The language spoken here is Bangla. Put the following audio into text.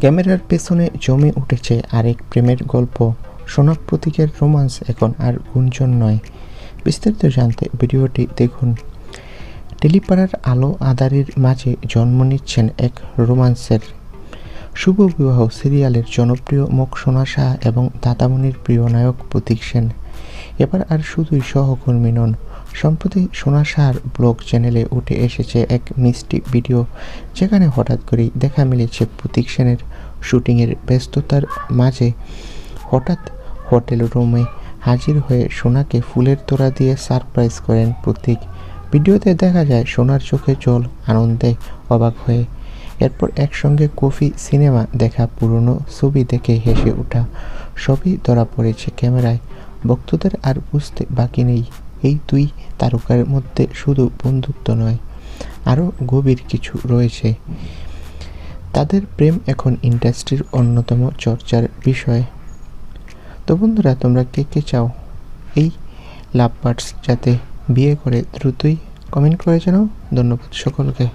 ক্যামেরার পেছনে জমে উঠেছে আরেক প্রেমের গল্প। সোনাব প্রতীকের রোমান্স এখন আর গুঞ্জন নয়। বিস্তারিত জানতে ভিডিওটি দেখুন। টেলিপাড়ার আলো আধারের মাঝে জন্ম নিচ্ছেন এক রোমান্সের। শুভ বিবাহ সিরিয়ালের জনপ্রিয় মুখ সোনা শাহ এবং দাদামণির প্রিয় নায়ক প্রতীক সেন। এবার আর শুধুই সহকর্মী নন, সম্প্রতি সোনা শাহর ব্লগ চ্যানেলে উঠে এসেছে এক মিষ্টি ভিডিও, যেখানে হঠাৎ করেই দেখা মিলেছে প্রতীক সেনের শুটিংয়ের ব্যস্ততার মাঝে হঠাৎ হোটেল রুমে হাজির হয়ে সোনাকে ফুলের তোড়া দিয়ে সারপ্রাইজ করেন প্রতীক। ভিডিওতে দেখা যায় সোনার চোখে জল, আনন্দে অবাক হয়ে এরপর একসঙ্গে কফি সিনেমা দেখা পুরনো ছবি দেখে হেসে ওঠা, সবই ধরা পড়েছে ক্যামেরায়। ভক্তদের আর বুঝতে বাকি নেই। এই দুই তারকার মধ্যে শুধু বন্ধুত্ব নয়, আরও গভীর কিছু রয়েছে। তাদের প্রেম এখন ইন্ডাস্ট্রির অন্যতম চর্চার বিষয়। তো বন্ধুরা, তোমরা কে কে চাও এই লাভ পার্টস যাতে বিয়ে করে দ্রুতই কমেন্ট করে জানাও। ধন্যবাদ সকলকে।